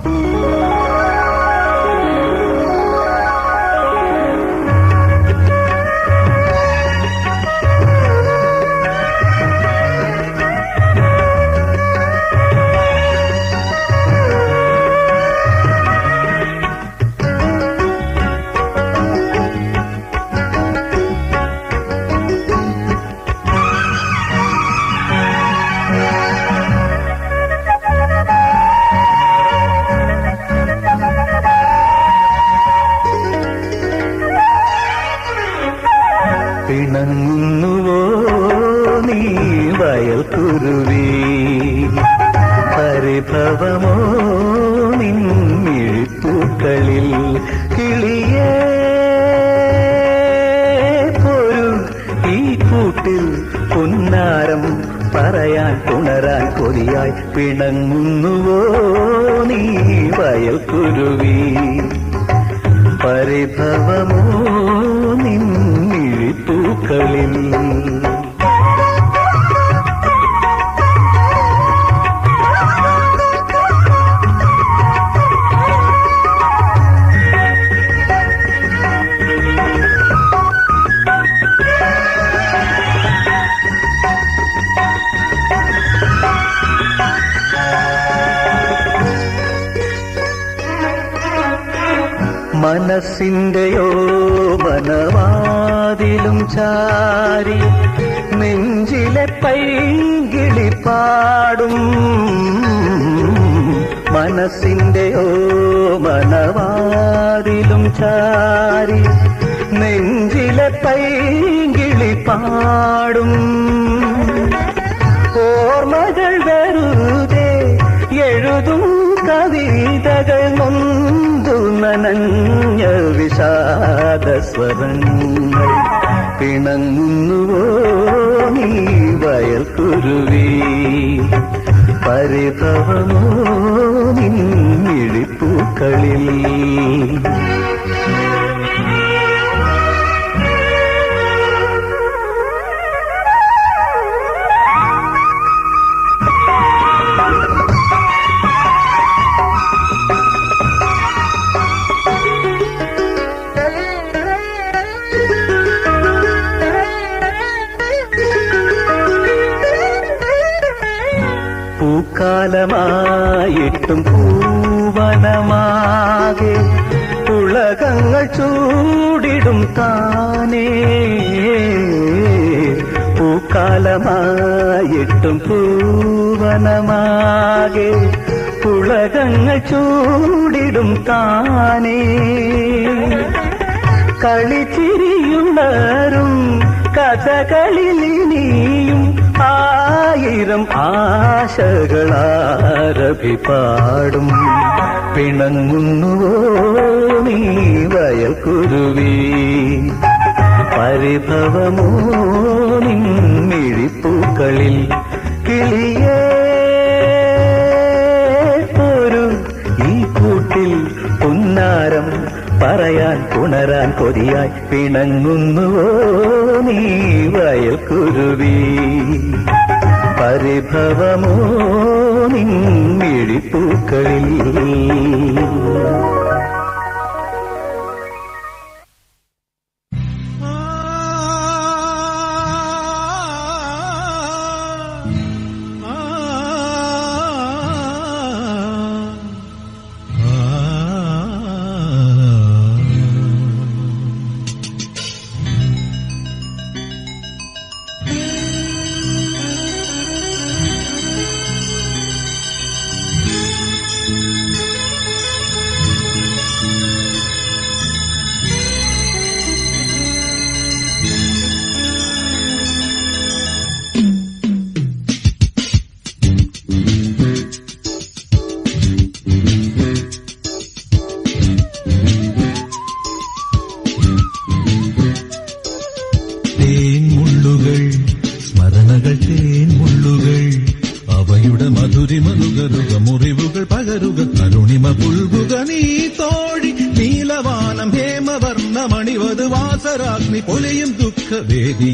പിണങ്ങുന്നുവോ പരിഭവമോ നിന്നിഴിപ്പൂക്കളിൽ കിളിയേ? ഈ കൂട്ടിൽ പുന്നാരം പറയാൻ തുണരാൻ കൊതിയായി പിണങ്ങുന്നുവോ നീ വയൽക്കുരുവി പരിഭവമോ നിന്നിഴിപ്പൂക്കളിൽ പാടും. മനസ്സിന്റെ വനവാതിലും ചാരി നെഞ്ചിലെ തൈകിളി പാടും. ഓർമ്മകൾ വെറുതെ എഴുതും കവിതകൾ നൊന്തു നനഞ്ഞ വിഷാദ സ്വരങ്ങൾ പിണങ്ങുന്നുവോ നീ വയൽ പരിഭവമോ നിന്നിഴിപ്പൂക്കളിൽ പുളകങ്ങൾ ചൂടിടും താനേ. പൂക്കാലമായിട്ടും പൂവനമാകെ പുളകങ്ങൾ ചൂടിടും താനേ. കളിച്ചിരിയുണരും കഥകളിൽ ആയിരം ആശകളാരഭിപാടും പിണങ്ങുന്നുവോ നീ വയൽക്കുരുവി? പരിഭവമോ നിൻ മിഴിപ്പൂക്കളിൽ? ഒരു പറയാൻ പുണരാൻ കൊതിയായി പിണങ്ങുന്നുവോ നീ വയൽക്കുരുവി? പരിഭവമോ നിന്നിഴിപ്പൂക്കളിൽ തേൻമുള്ളുകൾ ദുഃഖവേദിയിൽ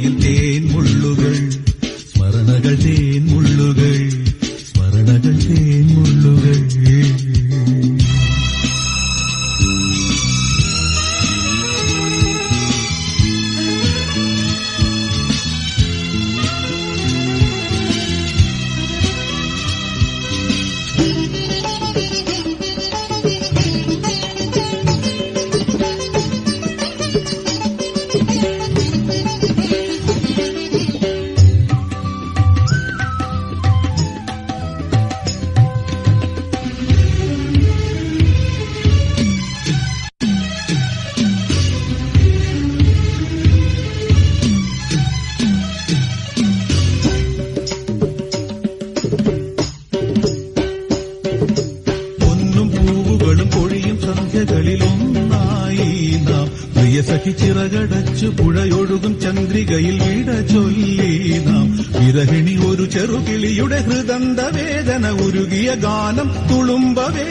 സഖി ചിറകടച്ചു പുഴയൊഴുകും ചന്ദ്രികയിൽ വിട ചൊല്ലി നാം. വിരഹിണി ഒരു ചെറുകിളിയുടെ ഹൃദന്ത വേദന ഉരുകിയ ഗാനം തുളുമ്പവേ.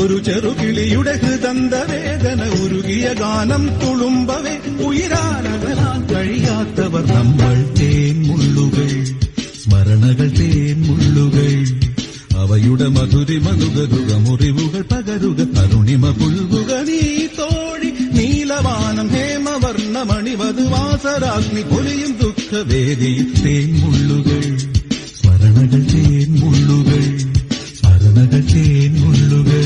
ഒരു ചെറുകിളിയുടെ ഹൃദന്ത വേദന ഉരുകിയ ഗാനം തുളുമ്പവേ. ഉയരാനകലാൻ കഴിയാത്തവർ നമ്മൾ തേൻ മുള്ളുകൾ സ്മരണകൾ തേൻ മുള്ളുകൾ. അവയുടെ മധുരി മനുകരുക മുറിവുകൾ പകരുക അരുണിമ പുൽകുക നീ ഹേമവർണ്ണ മണിവത് വാസരാഗ്നി പൊലിയും ദുഃഖവേദിയിൽ തേൻ മുള്ളുകൾ സ്മരണകൾ തേൻ മുള്ളുകൾ സ്മരണകൾ തേൻ മുള്ളുകൾ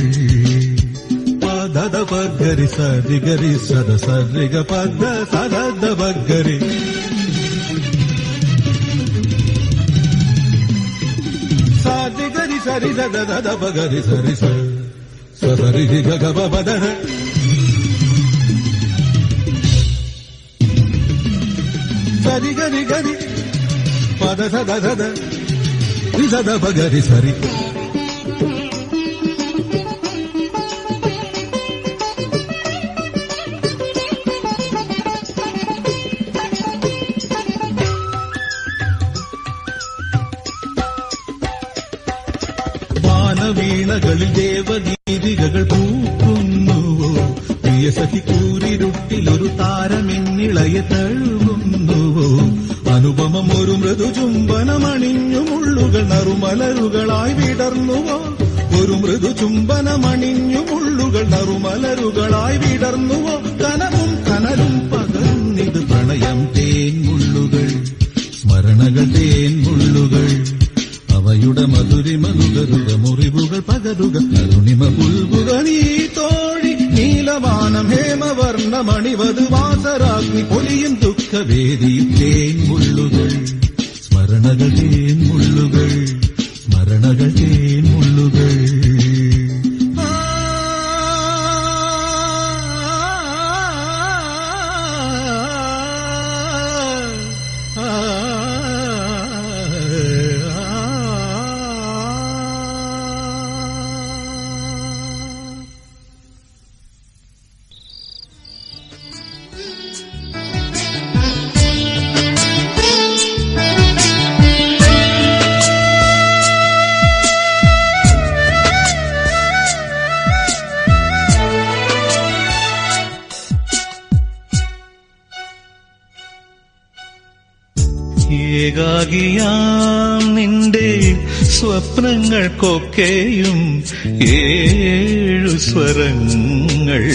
പദ പഗരി സരി ഗരി സദ സരിഗ പദ സദ ബഗരി സാരി ഗരി സരി സദ ദദ പഗരി സരി സ സരി ഗ ഗ ബ గరి గరి ഗരി ഗരി പദ സദ സദ సరి വീണകളിൽ ദേവഗീതികകൾ പൂക്കുന്നുവോ? പ്രിയ സഖി കൂരിരുട്ടിലൊരു താരമെന്നിളയെ തഴുകുന്നുവോ അനുപമം ഒരു മൃദു ചുംബനമണിഞ്ഞു മുള്ളുകൾ നറുമലരുകളായി വിടർന്നുവോ? ഒരു മൃദു ചുംബനമണിഞ്ഞു മുള്ളുകൾ നറുമലരുകളായി വിടർന്നുവോ? കനവും കനലും പകർന്നിത് പ്രണയം തേൻമുള്ളുകൾ സ്മരണകൾ തേൻമുള്ളുകൾ. അവയുടെ മധുരിമ നുകരുക മുറിവുകൾ പകരുക കരുണിമ പുൽകുക നീ തോഴി നീലവാനം ഹേമവർണ വാസരാഗ്നി പൊലിയും ദുഃഖവേദിയിൽ തേൻ മുള്ളുകൾ. സ്മരണകൾ തേൻ മുള്ളുകൾ. സ്മരണകൾ തേൻ ഏകാകിയാം നിന്റെ സ്വപ്നങ്ങൾക്കൊക്കെയും ഏഴു സ്വരങ്ങൾ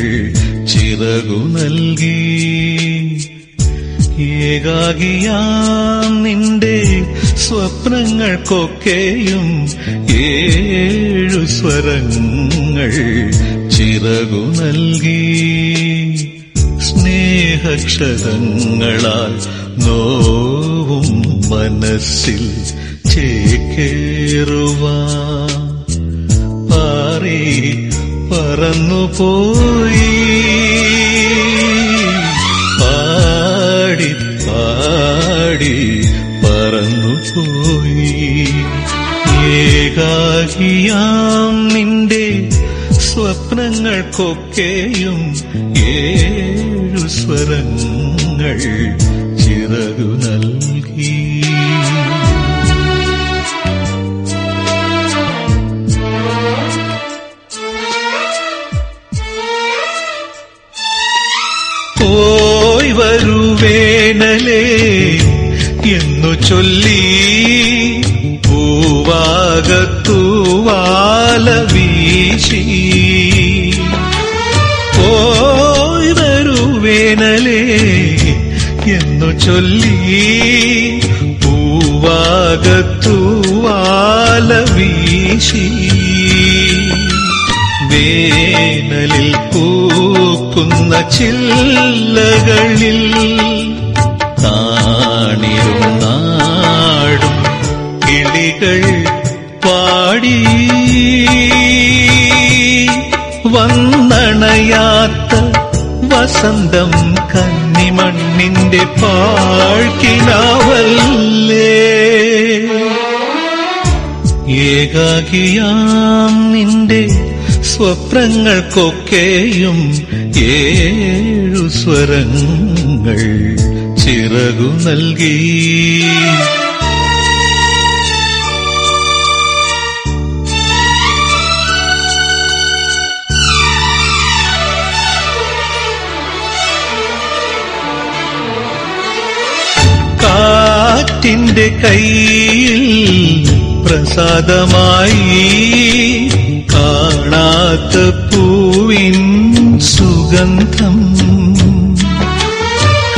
ചിറകു നൽകി. ഏകാകിയാം നിന്റെ സ്വപ്നങ്ങൾക്കൊക്കെയും ഏഴു സ്വരങ്ങൾ ചിറകു നൽകി. സ്നേഹക്ഷതങ്ങളാൽ നോവും മനസ്സിൽ ചേക്കേറുവാ പാറി പറന്നുപോയി. പാടി പാടി പറന്നുപോയി. ഏകാകിയാം നിന്റെ സ്വപ്നങ്ങൾക്കൊക്കെയും ഏഴു സ്വരങ്ങൾ ചൊല്ലി പൂവാകത്തൂവാല വീശി. പോയി വരുവേനലേ എന്നു ചൊല്ലി പൂവാകത്തൂവാല വീശി. വേനലിൽ പൂക്കുന്ന ചില്ലകളിൽ കിളികൾ പാടി വന്നണയാത്ത വസന്തം കന്നിമണ്ണിന്റെ പാഴ്ക്കിനാവല്ലേ ഏകാകിയാം നിന്റെ സ്വപ്നങ്ങൾക്കൊക്കെയും ഏഴു സ്വരങ്ങൾ ചിറകു നൽകി. കാറ്റിന്റെ കയ്യിൽ പ്രസാദമായി കാണാത്ത പൂവിൻ സുഗന്ധം.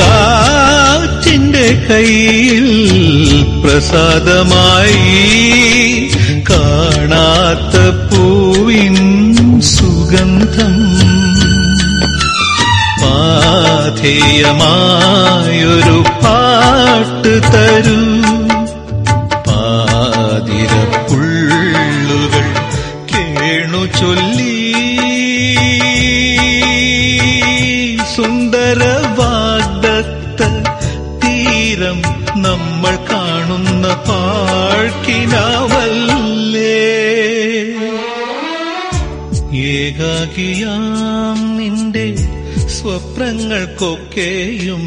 കാറ്റിന്റെ കയ്യിൽ പ്രസാദമായി കാണാത്ത പൂവിൻ സുഗന്ധം. പാഥേയമായൊരു പാട്ട് തരൂ. പാതിരപ്പുള്ളുകൾ കേണു ചൊല്ലി. സുന്ദര വാഗ്ദത്ത തീരം നമ്മൾ കാണുന്ന പാഴ്ക്കിനാവല്ലേ? ഏകാകിയാം നിന്റെ സ്വപ്നങ്ങൾക്കൊക്കെയും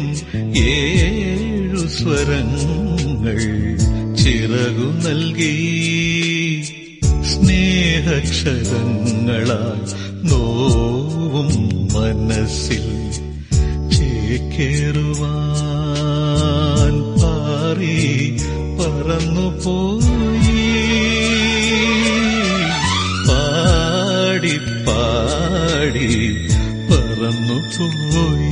ഏഴു സ്വരങ്ങൾ ചിറകു നൽകി. സ്നേഹക്ഷരങ്ങളാൽ നോവും മനസ്സിൽ ചേക്കേറുവാൻ പാറി പറന്നു പാടി പറന്നു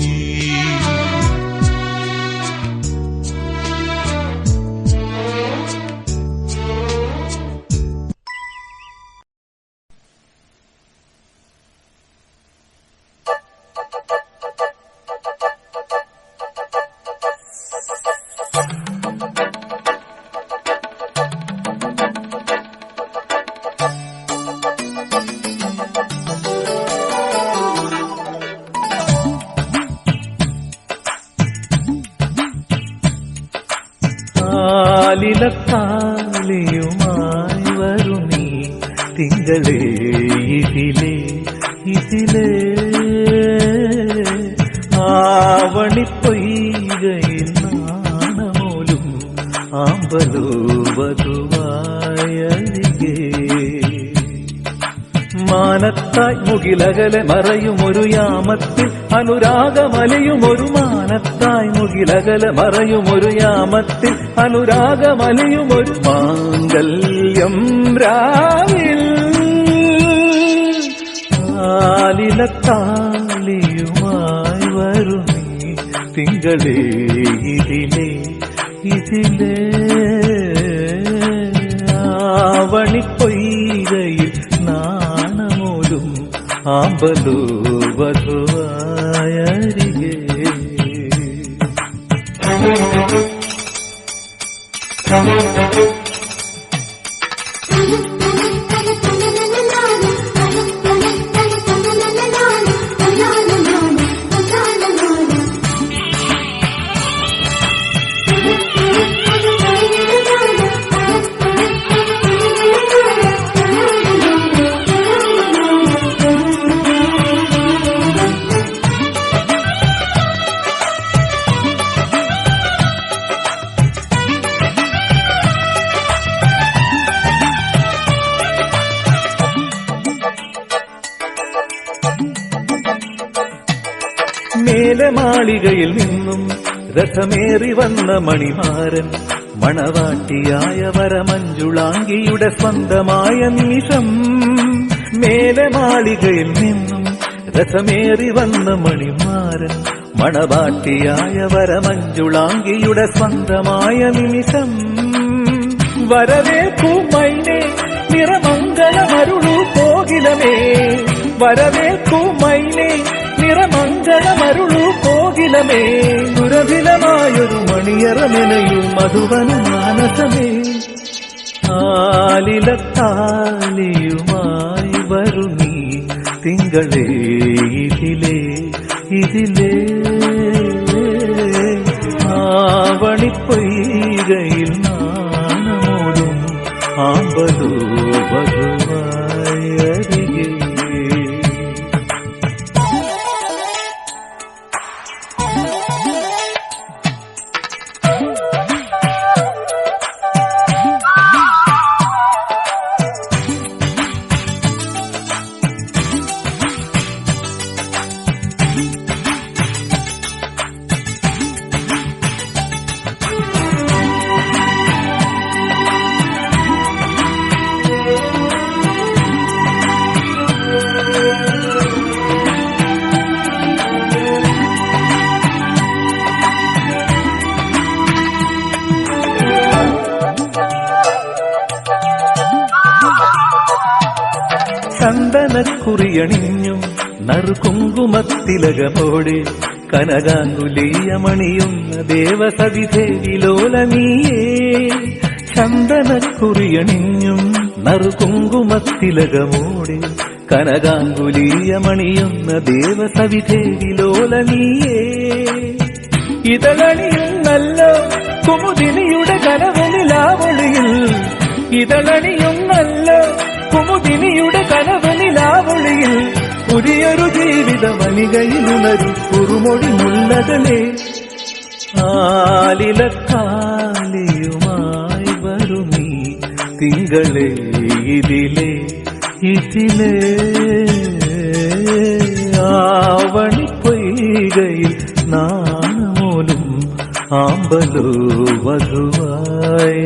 പോയി കാലിലത്താലിയുമായി വരും നീ തിങ്കളേ ഇതിലേ ഇതിലേ ആവണിപ്പൊയ്കയിൽ നാണമോലും ആമ്പലോ വധുവായരികേ മാനത്തായി മുകിലകലെ മറയുമൊരു യാമത്തിൽ അനുരാഗമലയുമൊരു മാനത്തായി മുകിലകലെ മറയുമൊരു യാമത്തിൽ അനുരാഗമലയുമൊരു മാംഗല്യം രാവിൽ ആലിലത്താലിയുമായി വരും നീ തിങ്കളേ ഇതിലേ ഇതിലേ ആവണിപ്പൊയ്കയിൽ നാണമോലും ആമ്പലോ Thank you. മേലെ മാളികയിൽ നിന്നും രഥമേറി വന്ന മണിമാരൻ മണവാട്ടിയായ വരമഞ്ജുളാങ്കിയുടെ സ്വന്തമായ നിമിഷം മേലെ മാളികയിൽ നിന്നും രഥമേറി വന്ന മണിമാരൻ മണവാട്ടിയായ വരമഞ്ജുളാങ്കിയുടെ സ്വന്തമായ നിമിഷം. വരവേ പൂമൈനെ നിറമംഗളമരുളു പോകിലമേ വരവേ പൂമൈനെ പോകിലമേ ദുരഭിലമായൊരു മണിയറമെനയും മധുവന മാനസമേ ആലിലത്താലിയുമായി വരു നീ തിങ്കളേ ഇതിലേ ഇതിലേ ആവണിപ്പൊയ്കയിൽ നാണമോടും ആമ്പലൂ ചന്ദനക്കുറിയണിഞ്ഞും നറുകുങ്കുമത്തിലകമോടെ കനകാങ്കുലീയമണിയുന്ന ദേവസവിധേവി ലോലമീയേ. ചന്ദനക്കുറിയണിഞ്ഞും നറുകുങ്കുമത്തിലകമോടെ കനകാങ്കുലീയമണിയുന്ന ലോലമീയേ. ലോലനീയേ നല്ല കുമുദിനിയുടെ കനവനിലാവളിയിൽ നല്ല കുമുദിനിയുടെ പുതിയൊരു ജീവിത വനികയിലുണരും കുറുമൊഴി മുല്ലകളെ ആലിലക്കാലിയുമായി വരുമീ തിങ്കളെ ഇതിലെ ഇതിലെ ആവണി പൊയ്കയിൽ നാണമോലും ആമ്പലോ വധുവായരികേ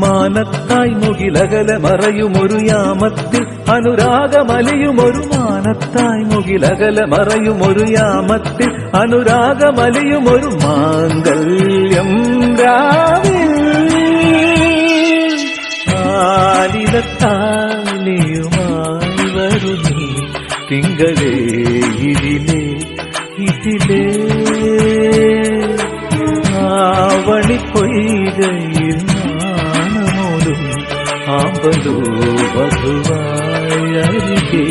മാനത്തായി മുകിലകല മറയുമൊരു യാമത്തിൽ അനുരാഗമലിയുമൊരു മാനത്തായി മുകിലകല മറയുമൊരു യാമത്തിൽ അനുരാഗമലിയുമൊരു മാംഗല്യം രാവിൽ ആലിലത്താലിയുമായി വരുന്നീ തിങ്കളേ ഇതിലേ ഇതിലേ ആവണി പൊയ്കയിൽ ಬಲು ವಧುವಾಯರಿಗೆ